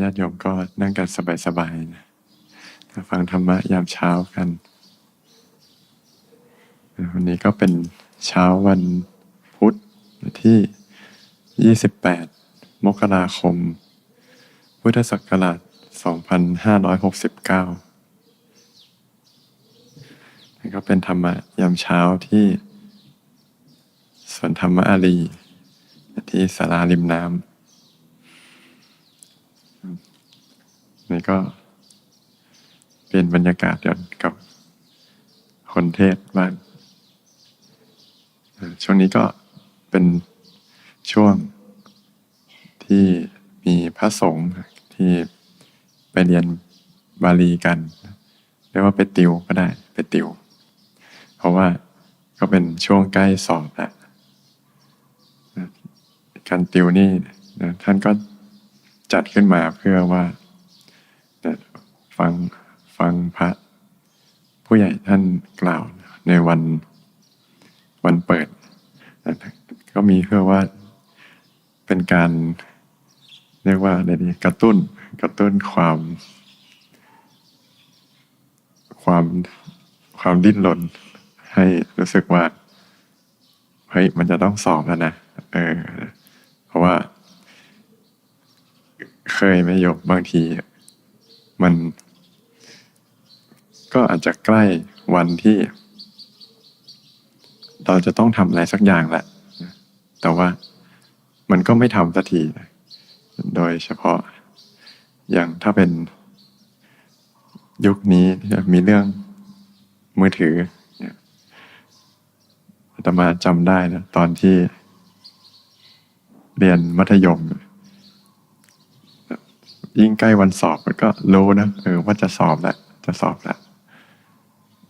ญาติโยมก็นั่งกันสบายๆนะฟังธรรมะยามเช้ากัน วันนี้ก็เป็นเช้าวันพุธที่ 28 มกราคม พุทธศักราช 2569นี่ก็เป็นธรรมะยามเช้าที่สวนธรรมอารีที่สาราริมน้ำ นี่ก็เปลี่ยนบรรยากาศเดียวกับคนเทศบ้างช่วงนี้ก็เป็นช่วงที่มีพระสงฆ์ที่ไปเรียนบาลีกันเรียกว่าไปติวก็ได้ไปติว เพราะว่าก็เป็นช่วงใกล้สอบแล้วนะการติวนี่ท่านก็จัดขึ้นมาเพื่อว่า ฟังฟังพระ ผู้ใหญ่ท่านกล่าวในวันวันเปิด ก็มีเพื่อว่าเป็นการเรียกว่าอะไรดีกระตุ้นกระตุ้นความ ความความดิ้นรนให้รู้สึกว่าเฮ้ยมันจะต้องสอบแล้วนะเออ เพราะว่า เคยไมโยมบางที มัน ก็อาจจะใกล้วันที่ เราจะต้องทำอะไรสักอย่างแหละ แต่ว่ามันก็ไม่ทำสักที โดยเฉพาะ อย่างถ้าเป็นยุคนี้มีเรื่องมือถือเนี่ยอาตมาจำได้นะตอนที่เรียนมัธยม ยิ่งใกล้วันสอบมันก็รู้นะเออว่าจะสอบแล้วจะสอบแล้ว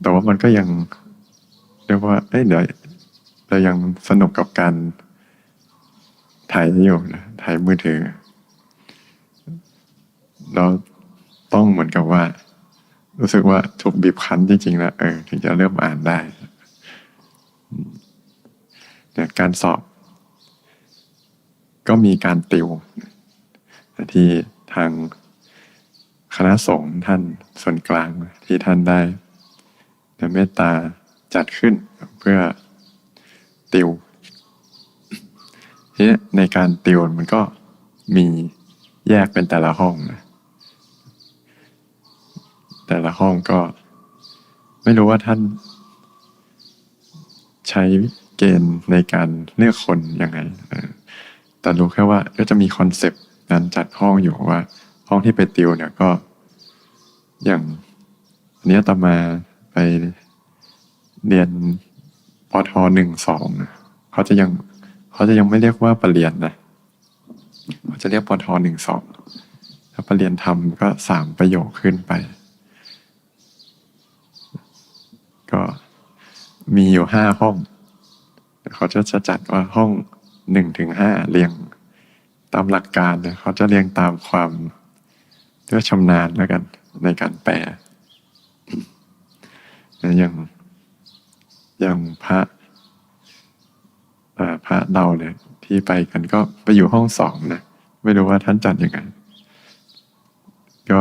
แต่ว่ามันก็ยังเรียกว่าเอ้ยเดี๋ยวเรายังสนุกกับการถ่ายอยู่นะถ่ายมือถือ เราต้องเหมือนกับว่า รู้สึกว่าถูกบีบคั้นจริงๆแล้วเออถึงจะเริ่มอ่านได้เนี่ยการสอบ ก็มีการติวที่ ทางคณะสงฆ์ท่านส่วนกลางที่ท่านได้ในเมตตาจัดขึ้นเพื่อติวทีนี้ในการติวมันก็มีแยกเป็นแต่ละห้องนะแต่ละห้องก็ ไม่รู้ว่าท่าน ใช้เกณฑ์ในการเลือกคนยังไงแต่รู้แค่ว่าก็จะมีคอนเซปต์ การจัดห้องอยู่ว่า ห้องที่ไปติวเนี่ยก็อย่างอันเนี้ยตมาไปเรียนปทหนึ่งสองเขาจะยังเขาจะยังไม่เรียกว่าปรริญญานะเขาจะเรียกปทหนึ่งสองถ้าปรริญญาทำก็สามประโยคขึ้นไป ก็มีอยู่ห้าห้องเขาจะจะจัดว่าห้องหนึ่งถึงห้าเรียง ตามหลักการเนี่ยเขาจะเรียงตามความเรียกว่าชำนาญแล้วกัน ในการแปลอย่างอย่างพระพระเราเนี่ยที่ไปกันก็ไปอยู่ห้องสองนะไม่รู้ว่าท่านจัดยังไงก็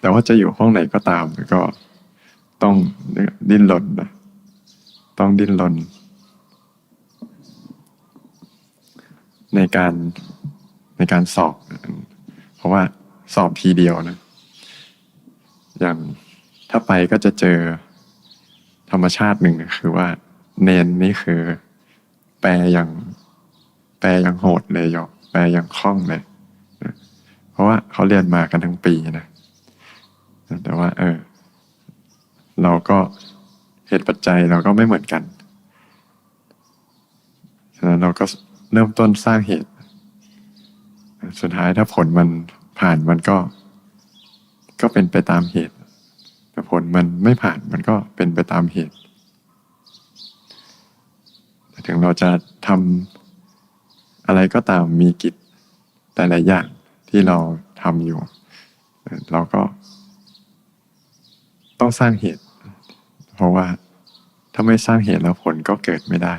แต่ว่าจะอยู่ห้องไหนก็ตามก็ต้องดิ้นรนนะต้องดิ้นรน ในการในการสอบ เพราะว่าสอบทีเดียวนะ อย่างถ้าไปก็จะเจอธรรมชาติหนึ่งคือว่า เนนนี่คือ แปลอย่าง แปลอย่างโหดเลยยอแปลอย่างคล่องเลยเพราะว่าเขาเรียนมากันทั้งปีนะแต่ว่า เออ เราก็เหตุปัจจัยเราก็ไม่เหมือนกัน ฉะนั้นเราก็ เริ่มต้นสร้างเหตุ สุดท้ายถ้าผลมันผ่านมันก็ ก็เป็นไปตามเหตุ แต่ผลมันไม่ผ่านมันก็เป็นไปตามเหตุถึงเราจะทำอะไรก็ตามมีกิจแต่ละอย่างที่เราทำอยู่ เราก็ ต้องสร้างเหตุ เพราะว่าถ้าไม่สร้างเหตุแล้วผลก็เกิดไม่ได้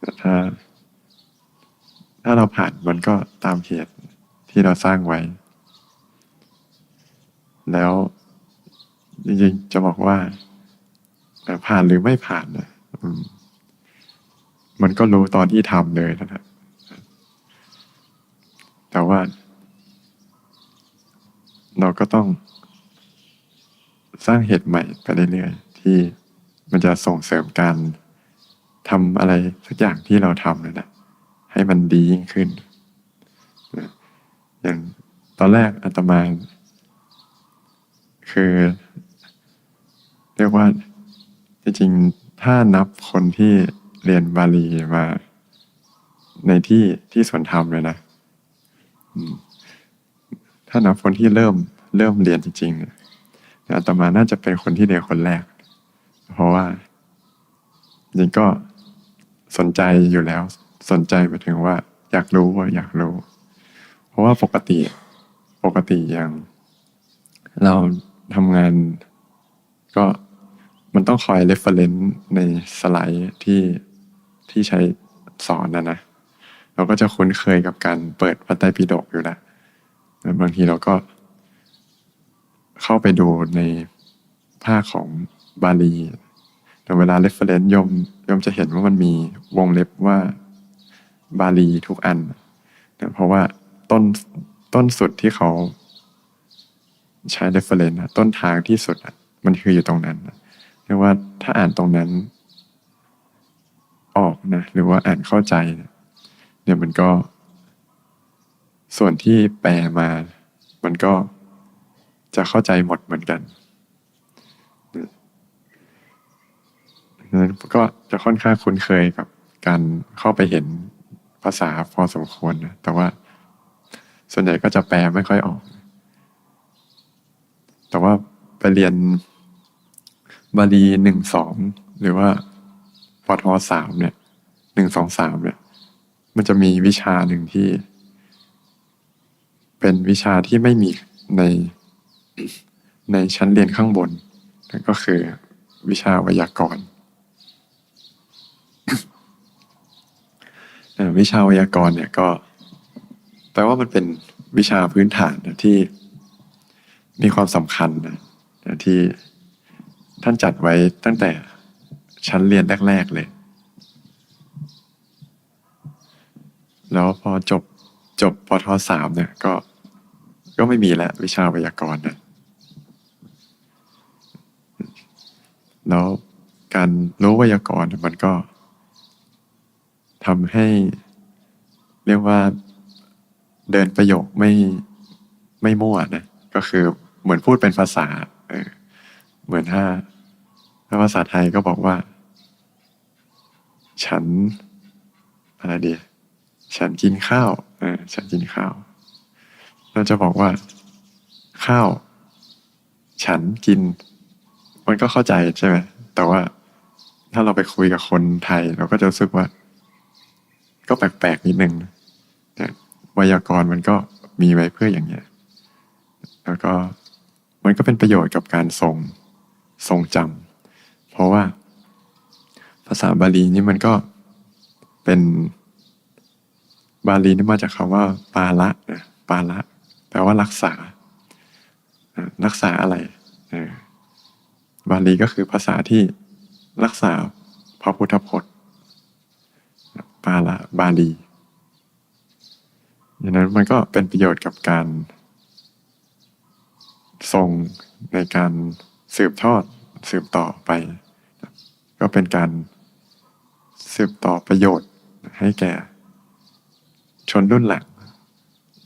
แต่ถ้า ถ้าเราผ่านมันก็ตามเหตุที่เราสร้างไว้ แล้วจริงๆจะบอกว่าผ่านหรือไม่ผ่านนะมันก็รู้ตอนที่ทำเลยนะครับแต่ว่า เราก็ต้องสร้างเหตุใหม่ไปเรื่อยๆที่มันจะส่งเสริมการ ทำอะไรสักอย่างที่เราทำเลยนะให้มันดียิ่งขึ้นอย่างตอนแรกอาตมา คือ เรียกว่าจริงๆถ้านับคนที่เรียนบาลีมาในที่ที่สวนธรรมเลยนะถ้านับคนที่เริ่มเริ่มเรียนจริงๆอาตมาน่าจะเป็นคนที่เรียนคนแรก เพราะว่าจริงก็ สนใจอยู่แล้ว สนใจไปถึงว่า อยากรู้ว่าอยากรู้ เพราะว่าปกติปกติอย่างเราทำงานก็มันต้องคอย reference ในสไลด์ที่ที่ใช้สอนนะนะเราก็จะคุ้นเคยกับการเปิดพระไตรปิฎกอยู่แล้วแล้วบางทีเราก็ เข้าไปดูในภาคของบาลี แต่เวลา reference ยมยมจะเห็นว่ามันมีวงเล็บว่าบาลีทุกอันนะเพราะว่าต้นต้นสุดที่เขาใช้ reference นะต้นทางที่สุดมันคืออยู่ตรงนั้นเรียกว่าถ้าอ่านตรงนั้นออกนะหรือว่าอ่านเข้าใจเนี่ยมันก็ ส่วนที่แปลมา มันก็จะเข้าใจหมดเหมือนกัน นั้นก็จะค่อนข้างคุ้นเคยกับการเข้าไปเห็นภาษาพอสมควรนะแต่ว่าส่วนใหญ่ก็จะแปลไม่ค่อยออก แต่ว่าไปเรียนบาลีหนึ่งสองหรือว่าปทสามเนี่ยหนึ่งสองสามเนี่ย มันจะมีวิชาหนึ่งที่ เป็นวิชาที่ไม่มีในในชั้นเรียนข้างบนนั่นก็คือวิชาวยากรณ์ เอ่อ วิชาวยากรเนี่ยก็แปลว่ามันเป็นวิชาพื้นฐานนะที่มีความสำคัญนะนะที่ท่านจัดไว้ตั้งแต่ชั้นเรียนแรก ๆ เลย แล้วพอจบจบปทสามเนี่ยก็ก็ไม่มีแล้ววิชาไวยากรณ์นะแล้วการรู้ไวยากรณ์มันก็ ทำให้ เรียกว่าเดินประโยคไม่ไม่มั่วนะก็คือเหมือนพูดเป็นภาษาเออเหมือนถ้าถ้าภาษาไทยก็บอกว่า ฉันอะไรดี ฉันกินข้าวเออฉันกินข้าว เราจะบอกว่า ข้าว ฉันกิน มันก็เข้าใจใช่ไหมแต่ว่าถ้าเราไปคุยกับคนไทย เราก็จะรู้สึกว่า ก็แปลกๆนิดนึงนะเนี่ยไวยากรณ์มันก็มีไว้เพื่ออย่างเงี้ย แล้วก็มันก็เป็นประโยชน์กับการทรงทรงจำเพราะว่าภาษาบาลีนี่มันก็เป็นบาลีนี่มาจากคำว่า ปาละนะปาละ แปลว่ารักษาอ่อรักษาอะไรเออบาลีก็คือภาษาที่รักษาพระพุทธพจน์ ปาละบาลีดังนั้นมันก็เป็นประโยชน์กับการทรงในการสืบทอดสืบต่อไป ก็เป็นการสืบต่อประโยชน์ให้แก่ ชนรุ่นหลัง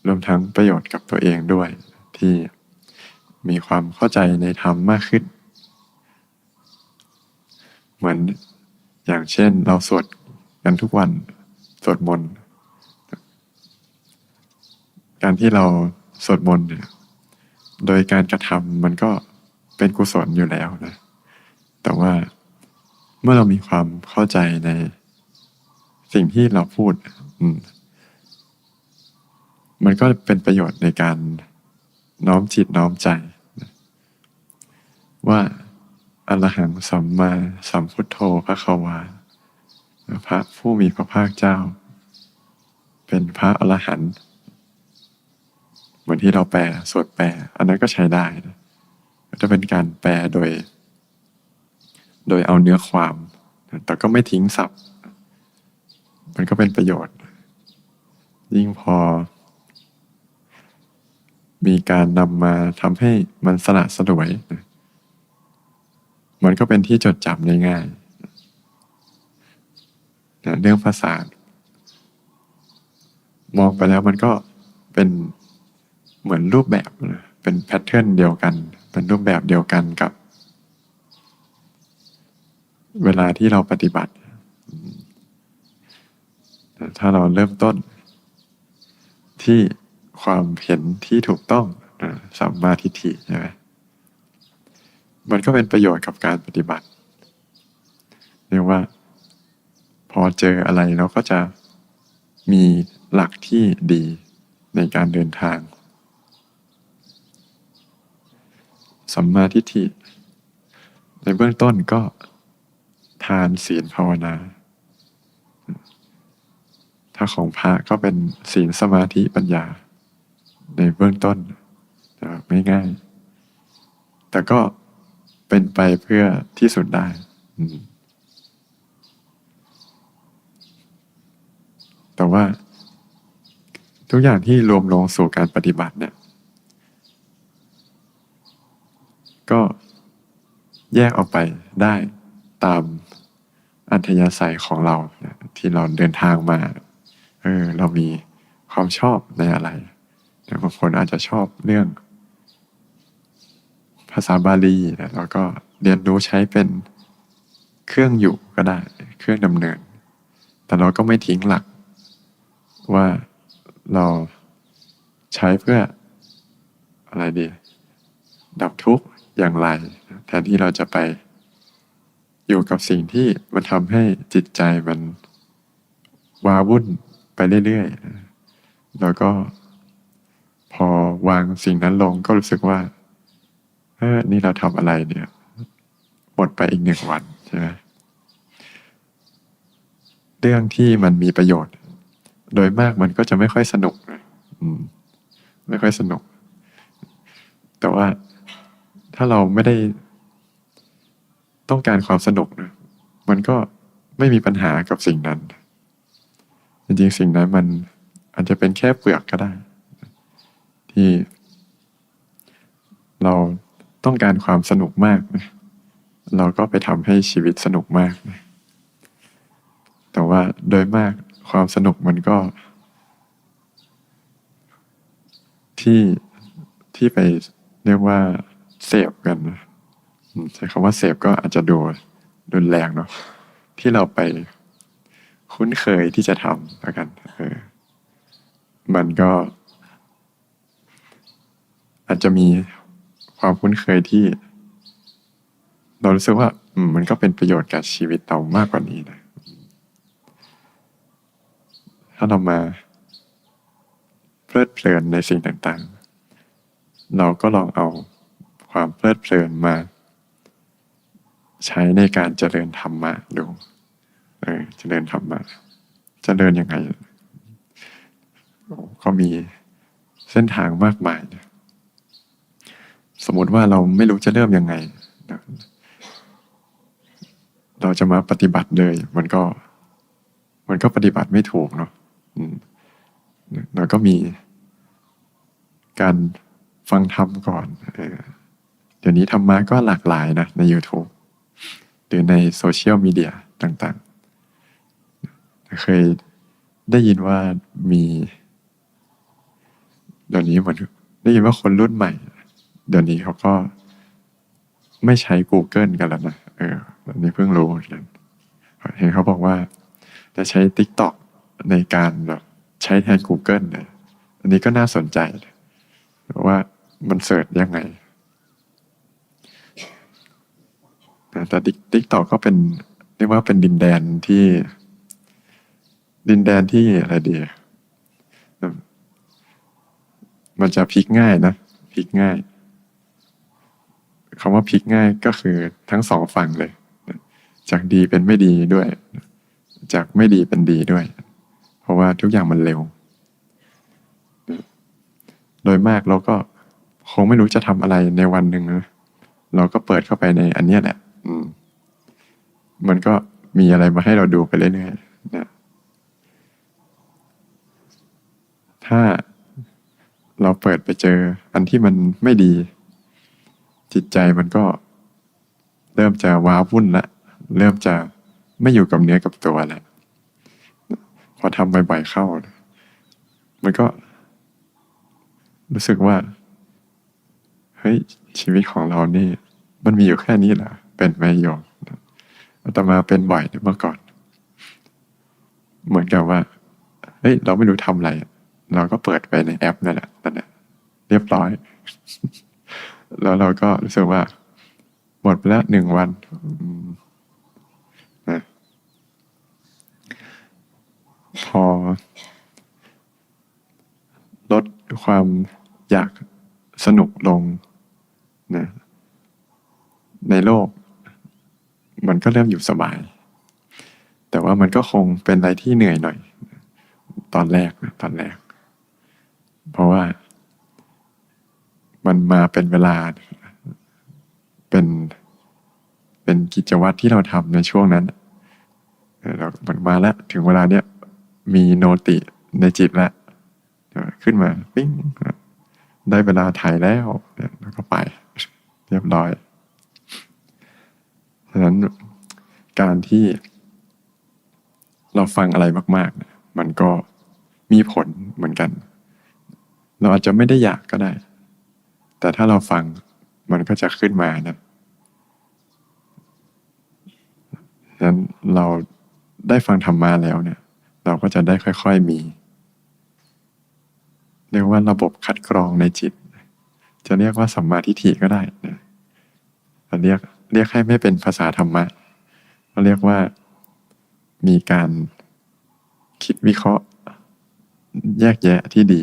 รวมทั้งประโยชน์กับตัวเองด้วย ที่มีความเข้าใจในธรรมมากขึ้น เหมือนอย่างเช่นเราสวด กันทุกวันสวดมนต์การที่เราสวดมนต์เนี่ย โดยการกระทำมันก็เป็นกุศลอยู่แล้วนะ แต่ว่าเมื่อเรามีความเข้าใจในสิ่งที่เราพูด อืมมันก็เป็นประโยชน์ในการน้อมจิตน้อมใจ ว่าอรหังสัมมาสัมพุทโธพระขวา พระผู้มีพระภาคเจ้า เป็นพระอรหันต์เหมือนที่เราแปลสวดแปล อันนั้นก็ใช้ได้จะเป็นการแปลโดย โดยเอาเนื้อความ แต่ก็ไม่ทิ้งศัพท์ มันก็เป็นประโยชน์ ยิ่งพอ มีการนำมาทำให้มันสละสลวย มันก็เป็นที่จดจำได้ง่าย นะเรื่องภาษามองไปแล้วมันก็เป็นเหมือนรูปแบบนะเป็นแพทเทิร์นเดียวกัน เป็นรูปแบบเดียวกันกับ เวลาที่เราปฏิบัติ ถ้าเราเริ่มต้น ที่ความเห็นที่ถูกต้องสัมมาทิฏฐิใช่ไหมมันก็เป็นประโยชน์กับการปฏิบัติเรียกว่า พอเจออะไรเราก็จะมีหลักที่ดีในการเดินทาง สัมมาทิฏฐิ ในเบื้องต้นก็ทานศีลภาวนา ถ้าของพระก็เป็นศีลสมาธิปัญญา ในเบื้องต้นนะครับไม่ง่าย แต่ก็เป็นไปเพื่อที่สุดได้ อืม แต่ว่า ทุกอย่างที่รวมลงสู่การปฏิบัติเนี่ย ก็แยกออกไปได้ตามอัธยาศัยของเราเที่เราเดินทางมา เออ เรามีความชอบในอะไรบางคนอาจจะชอบเรื่อง ภาษาบาลีแล้วก็เรียนรู้ใช้เป็นเครื่องอยู่ก็ได้ เครื่องดำเนิน แต่เราก็ไม่ทิ้งหลัก ว่าเราใช้เพื่ออะไรดี ดับทุกข์อย่างไร แทนที่เราจะไปอยู่กับสิ่งที่มันทำให้จิตใจมันวาวุ่นไปเรื่อยๆ แล้วก็พอวางสิ่งนั้นลงก็รู้สึกว่าเออนี่เราทำอะไรเนี่ยหมดไปอีกหนึ่งวันใช่ไหมเรื่องที่มันมีประโยชน์ โดยมากมันก็จะไม่ค่อยสนุกนะไม่ค่อยสนุก แต่ว่าถ้าเราไม่ได้ต้องการความสนุกนะมันก็ไม่มีปัญหากับสิ่งนั้น จริงๆ สิ่งนั้นมันอาจจะเป็นแค่เปลือกก็ได้ ที่ เราต้องการความสนุกมากนะเราก็ไปทำให้ชีวิตสนุกมากนะแต่ว่าโดยมาก ความสนุกมันก็ ที่ที่ไปเรียกว่าเสพกันใช้คำว่าเสพก็อาจจะดูรุนแรงเนาะที่เราไปคุ้นเคยที่จะทำแล้วกันเออมันก็ อาจจะมีความคุ้นเคยที่ เรารู้สึกว่ามมันก็เป็นประโยชน์กับชีวิตเรามากกว่านี้นะ ถ้าเรามาเพลิดเพลินในสิ่งต่างๆ เราก็ลองเอาความเพลิดเพลินมา ใช้ในการเจริญธรรมะดูเออเจริญธรรมะเจริญยังไงก็มีเส้นทางมากมายนะสมมติว่าเราไม่รู้จะเริ่มยังไง เราจะมาปฏิบัติเลย มันก็ มันก็ปฏิบัติไม่ถูกเนาะ แล้วก็มีการฟังธรรมก่อนเดี๋ยวนี้ธรรมะก็หลากหลายนะใน YouTube หรือในโซเชียลมีเดียต่างๆ เคยได้ยินว่ามีเดี๋ยวนี้เหมือนได้ยินว่าคนรุ่นใหม่ เดี๋ยวนี้เขาก็ไม่ใช้ Google กันแล้วนะ เออ อันนี้เพิ่งรู้เหมือนกัน เห็นเขาบอกว่าจะใช้ TikTok ในการแบบใช้แทน Google เลยอันนี้ก็น่าสนใจว่ามันเสิร์ชยังไงแต่ติ๊กต็อกก็เป็นเรียกว่าเป็นดินแดนที่ ดินแดนที่อะไรดี มันจะพลิกง่ายนะพลิกง่ายคำว่าพลิกง่ายก็คือทั้งสองฝั่งเลย จากดีเป็นไม่ดีด้วย จากไม่ดีเป็นดีด้วย เพราะว่าทุกอย่างมันเร็ว โดยมากเราก็คงไม่รู้จะทำอะไรในวันหนึ่งนะเราก็เปิดเข้าไปในอันนี้แหละมมันก็มีอะไรมาให้เราดูไปเรื่อยๆนะถ้าเราเปิดไปเจออันที่มันไม่ดี จิตใจมันก็ เริ่มจะว้าวุ่นละ เริ่มจะไม่อยู่กับเนื้อกับตัวแล้ว พอทำบ่อยๆเข้า มันก็ รู้สึกว่า เฮ้ย ชีวิตของเรานี่ มันมีอยู่แค่นี้เหรอเป็นไมโยมอาตมาเป็นบ่อยเมื่อก่อน เหมือนกับว่า เฮ้ย เราไม่รู้ทำอะไร เราก็เปิดไปในแอปนั่นแหละนั่นแหละเรียบร้อย แล้วเราก็รู้สึกว่า หมดไปแล้วหนึ่งวันอืมนะพ อลดความอยากสนุกลงนะในโลก มันก็เริ่มอยู่สบาย แต่ว่ามันก็คงเป็นอะไรที่เหนื่อยหน่อย ตอนแรกนะตอนแรก เพราะว่า มันมาเป็นเวลา เป็นเป็นกิจวัตรที่เราทำในช่วงนั้นเออเรามันมาแล้วถึงเวลาเนี้ย มีโนติในจิตแล้วขึ้นมาปิ้งได้เวลาถ่ายแล้วแล้วก็ไป เรียบร้อยฉะนั้นการที่เราฟังอะไรมากๆเนี่ยมันก็มีผลเหมือนกัน เราอาจจะไม่ได้อยากก็ได้ แต่ถ้าเราฟังมันก็จะขึ้นมานะฉะนั้นเราได้ฟังธรรมะแล้วเนี่ย เราก็จะได้ค่อย ๆมี เรียกว่าระบบคัดกรองในจิต จะเรียกว่าสัมมาทิฏฐิก็ได้นะแต่เรียกเรียกให้ไม่เป็นภาษาธรรมะก็เรียกว่ามีการคิดวิเคราะห์ แยกแยะที่ดี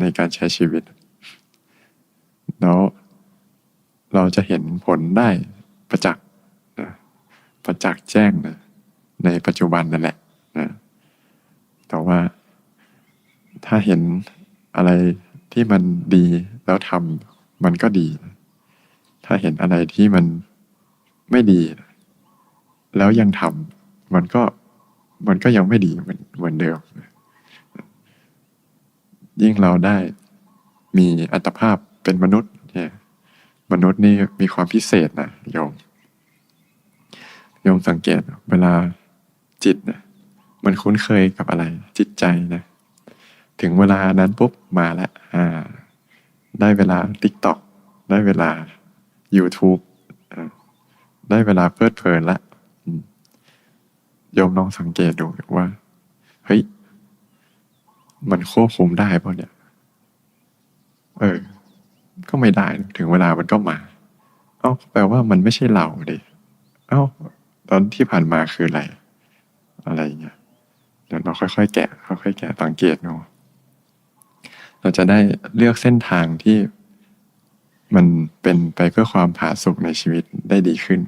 ในการใช้ชีวิต แล้วเราจะเห็นผลได้ประจักษ์นะประจักษ์แจ้งนะในปัจจุบันนั่นแหละนะ แต่ว่าถ้าเห็นอะไรที่มันดีแล้วทำมันก็ดี ถ้าเห็นอะไรที่มันไม่ดี แล้วยังทำมันก็มันก็ยังไม่ดีเหมือนเหมือนเดิม ยิ่งเราได้มีอัตภาพเป็นมนุษย์เนี่ยมนุษย์นี่มีความพิเศษนะโยมโยมสังเกตเวลาจิตนะ มันคุ้นเคยกับอะไรจิตใจนะ ถึงเวลานั้นปุ๊บมาแล้วอ่า ได้เวลา TikTok ได้เวลา YouTube ได้เวลาเพลิดเพลินละอืมโยมลองสังเกตดูว่าเฮ้ยมันควบคุมได้ป่ะเนี่ย เออ ก็ไม่ได้ถึงเวลามันก็มา เอ้าแปลว่ามันไม่ใช่เราดิ เอ้า ตอนที่ผ่านมาคืออะไร อะไรอย่างเงี้ย เดี๋ยวเราค่อยๆแกะค่อยๆแกะสังเกตดูเราจะได้เลือกเส้นทางที่มันเป็นไปเพื่อความผาสุกในชีวิตได้ดีขึ้น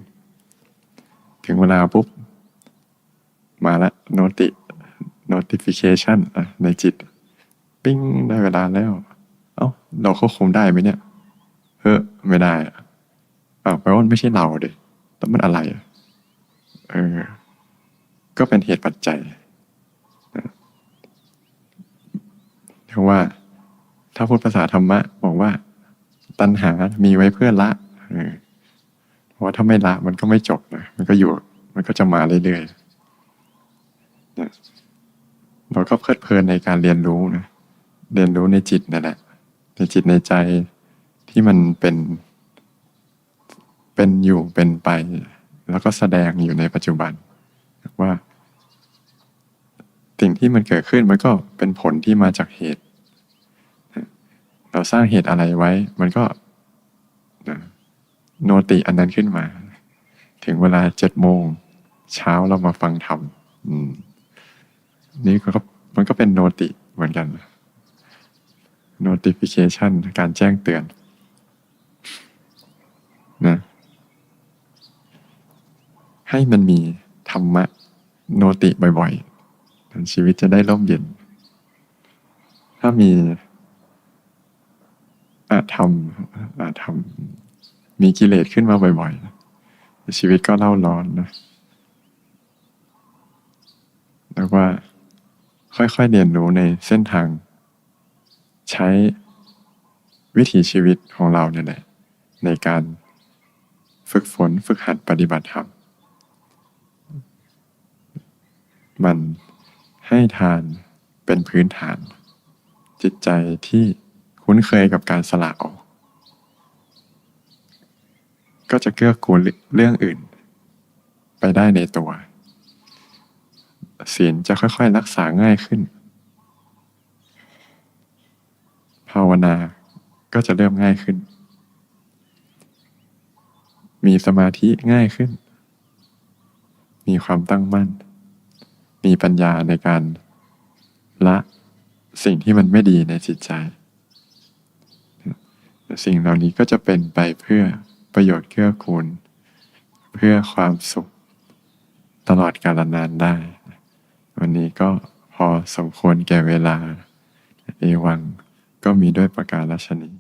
ถึงเวลาปุ๊บ มาละโนติ notification ในจิต ปิ้งได้เวลาแล้ว เอ้า เราควบคุมได้ไหมเนี่ยเฮ้อไม่ได้อะอ้าวแปลว่ามันไม่ใช่เราดิแล้วมันอะไรอเออ ก็เป็นเหตุปัจจัย รียกว่า ถ้าพูดภาษาธรรมะ บอกว่า ตัณหามีไว้เพื่อละเพราะว่าถ้าไม่ละมันก็ไม่จบนะมันก็อยู่ มันก็จะมาเรื่อยๆเราก็เพลิดเพลินในการเรียนรู้นะเรียนรู้ในจิตนั่นแหละในจิตในใจที่มันเป็น เป็นอยู่เป็นไป แล้วก็แสดงอยู่ในปัจจุบันว่าสิ่งที่มันเกิดขึ้นมันก็เป็นผลที่มาจากเหตุ เราสร้างเหตุอะไรไว้ มันก็โนติอันนั้นขึ้นมา ถึงเวลาเจ็ดโมงเช้าเรามาฟังธรรมนี่ก็มันก็เป็นโนติเหมือนกัน notification การแจ้งเตือนนะให้มันมีธรรมะโนติบ่อยๆชีวิตจะได้ร่มเย็น ถ้ามี ทำทำมีกิเลสขึ้นมาบ่อยๆชีวิตก็เล่าร้อนนะแล้วว่าค่อยๆเรียนรู้ในเส้นทาง ใช้วิถีชีวิตของเราเนี่ยแหละในการฝึกฝนฝึกหัดปฏิบัติธรรมมันให้ทานเป็นพื้นฐาน จิตใจที่ คุ้นเคยกับการสละออก ก็จะเกื้อกูลเรื่องอื่น ไปได้ในตัวศีลจะค่อย ๆ รักษาง่ายขึ้น ภาวนาก็จะเริ่มง่ายขึ้น มีสมาธิง่ายขึ้น มีความตั้งมั่น มีปัญญาในการละสิ่งที่มันไม่ดีในจิตใจ สิ่งเหล่านี้ก็จะเป็นไปเพื่อประโยชน์เกื้อกูล เพื่อความสุขตลอดกาลนานได้ วันนี้ก็พอสมควรแก่เวลา เอวังก็มีด้วยประการราชนี้